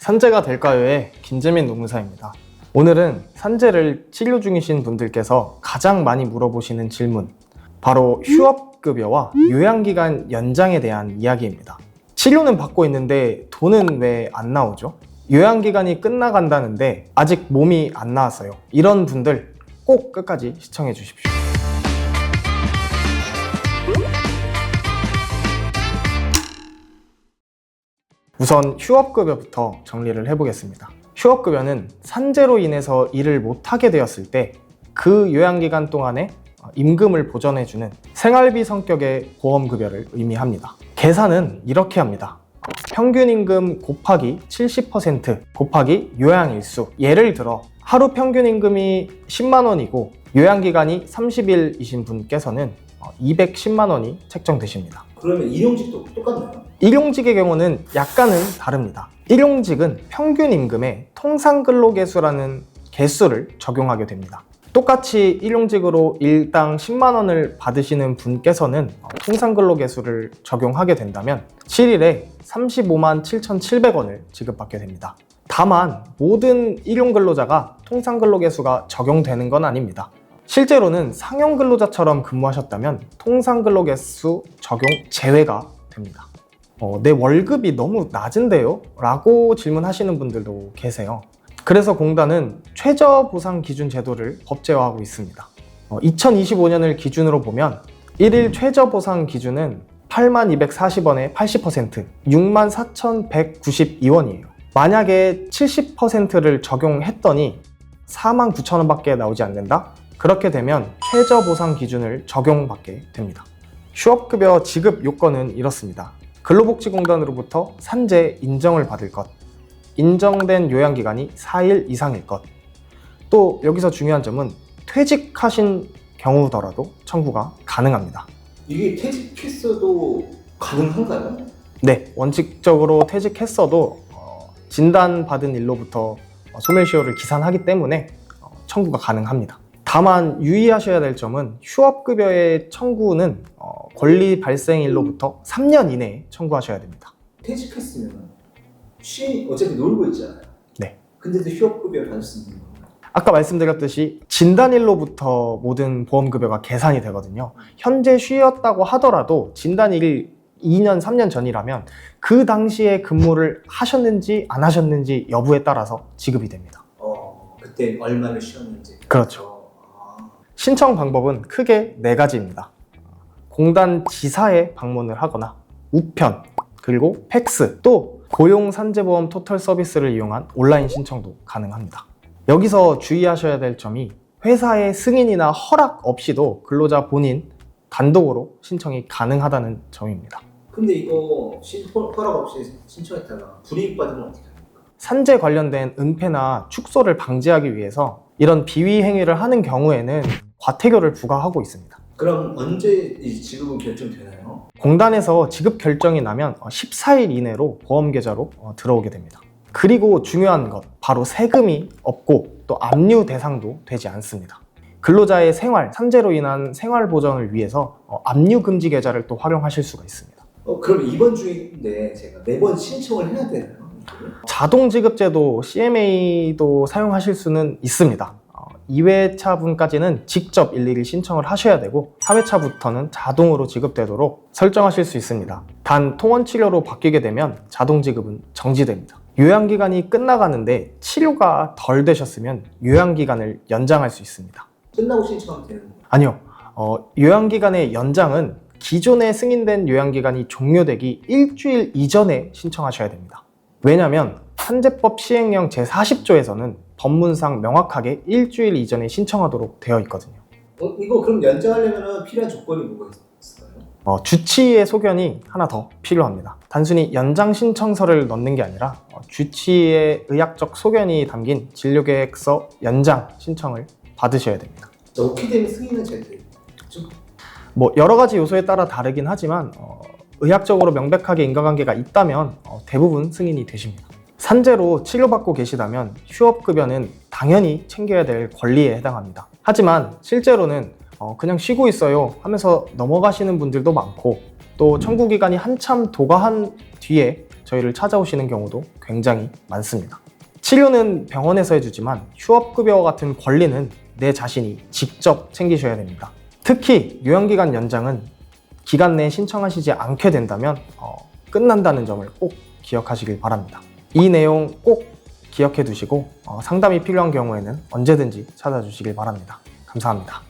산재가 될까요의 김재민 노무사입니다. 오늘은 산재를 치료 중이신 분들께서 가장 많이 물어보시는 질문, 바로 휴업급여와 요양기간 연장에 대한 이야기입니다. 치료는 받고 있는데 돈은 왜 안 나오죠? 요양기간이 끝나간다는데 아직 몸이 안 나왔어요. 이런 분들 꼭 끝까지 시청해 주십시오. 우선 휴업급여부터 정리를 해보겠습니다. 휴업급여는 산재로 인해서 일을 못하게 되었을 때 그 요양기간 동안에 임금을 보전해주는 생활비 성격의 보험급여를 의미합니다. 계산은 이렇게 합니다. 평균 임금 곱하기 70% 곱하기 요양일수. 예를 들어 하루 평균 임금이 10만 원이고 요양기간이 30일이신 분께서는 210만 원이 책정되십니다. 그러면 일용직도 똑같나요? 일용직의 경우는 약간은 다릅니다. 일용직은 평균 임금의 통상 근로개수라는 개수를 적용하게 됩니다. 똑같이 일용직으로 일당 10만 원을 받으시는 분께서는 통상 근로개수를 적용하게 된다면 7일에 35만 7,700원을 지급받게 됩니다. 다만 모든 일용 근로자가 통상 근로개수가 적용되는 건 아닙니다. 실제로는 상용 근로자처럼 근무하셨다면 통상 근로개수 적용 제외가 됩니다. 어, 내 월급이 너무 낮은데요? 라고 질문하시는 분들도 계세요. 그래서 공단은 최저보상 기준 제도를 법제화하고 있습니다. 2025년을 기준으로 보면 1일 최저보상 기준은 8만 240원의 80%, 6만 4,192원이에요. 만약에 70%를 적용했더니 4만 9천 원밖에 나오지 않는다? 그렇게 되면 최저 보상 기준을 적용받게 됩니다. 휴업급여 지급 요건은 이렇습니다. 근로복지공단으로부터 산재 인정을 받을 것, 인정된 요양기간이 4일 이상일 것, 또 여기서 중요한 점은 퇴직하신 경우더라도 청구가 가능합니다. 이게 퇴직했어도 가능한가요? 네, 원칙적으로 퇴직했어도 어, 진단받은 일로부터 어, 소멸시효를 기산하기 때문에 어, 청구가 가능합니다. 다만 유의하셔야 될 점은 휴업급여의 청구는 어, 권리 발생일로부터 3년 이내에 청구하셔야 됩니다. 퇴직했으면 쉬 어차피 놀고 있잖아요. 네. 근데도 휴업급여 받을 수 있는 건가요? 아까 말씀드렸듯이 진단일로부터 모든 보험급여가 계산이 되거든요. 현재 쉬었다고 하더라도 진단일이 2년, 3년 전이라면 그 당시에 근무를 하셨는지 안 하셨는지 여부에 따라서 지급이 됩니다. 어 그때 얼마를 쉬었는지. 그렇죠. 아, 신청 방법은 크게 네 가지입니다. 공단 지사에 방문을 하거나 우편, 그리고 팩스, 또 고용 산재보험 토털 서비스를 이용한 온라인 신청도 가능합니다. 여기서 주의하셔야 될 점이 회사의 승인이나 허락 없이도 근로자 본인 단독으로 신청이 가능하다는 점입니다. 근데 이거 신, 허- 허락 없이 신청했다가 불이익 받으면 어떻게 합니까? 산재 관련된 은폐나 축소를 방지하기 위해서 이런 비위 행위를 하는 경우에는 과태료를 부과하고 있습니다. 그럼 언제 이 지급은 결정되나요? 공단에서 지급 결정이 나면 14일 이내로 보험 계좌로 어, 들어오게 됩니다. 그리고 중요한 것, 바로 세금이 없고 또 압류 대상도 되지 않습니다. 근로자의 생활, 산재로 인한 생활 보전을 위해서 어, 압류 금지 계좌를 또 활용하실 수가 있습니다. 어 그럼 이번 주인데 제가 매번 신청을 해야 되나요? 자동 지급제도 CMA도 사용하실 수는 있습니다. 어, 2회차분까지는 직접 일일이 신청을 하셔야 되고 3회차부터는 자동으로 지급되도록 설정하실 수 있습니다. 단 통원 치료로 바뀌게 되면 자동 지급은 정지됩니다. 요양기간이 끝나가는데 치료가 덜 되셨으면 요양기간을 연장할 수 있습니다. 끝나고 신청하면 되는 건가요? 아니요. 어, 요양기간의 연장은 기존에 승인된 요양기간이 종료되기 일주일 이전에 신청하셔야 됩니다. 왜냐하면 산재법 시행령 제40조에서는 법문상 명확하게 일주일 이전에 신청하도록 되어 있거든요. 어, 이거 그럼 연장하려면 필요한 조건이 뭐가 있을까요? 어, 주치의의 소견이 하나 더 필요합니다. 단순히 연장 신청서를 넣는 게 아니라 어, 주치의의 의학적 소견이 담긴 진료계획서 연장 신청을 받으셔야 됩니다. 저 오케이 되면 승인은 제가 좀뭐 여러 가지 요소에 따라 다르긴 하지만 어, 의학적으로 명백하게 인과관계가 있다면 어, 대부분 승인이 되십니다. 산재로 치료받고 계시다면 휴업급여는 당연히 챙겨야 될 권리에 해당합니다. 하지만 실제로는 어, 그냥 쉬고 있어요 하면서 넘어가시는 분들도 많고 또 청구 기간이 한참 도가한 뒤에 저희를 찾아오시는 경우도 굉장히 많습니다. 치료는 병원에서 해주지만 휴업급여와 같은 권리는 내 자신이 직접 챙기셔야 됩니다. 특히 요양기간 연장은 기간 내에 신청하시지 않게 된다면 어, 끝난다는 점을 꼭 기억하시길 바랍니다. 이 내용 꼭 기억해 두시고 어, 상담이 필요한 경우에는 언제든지 찾아주시길 바랍니다. 감사합니다.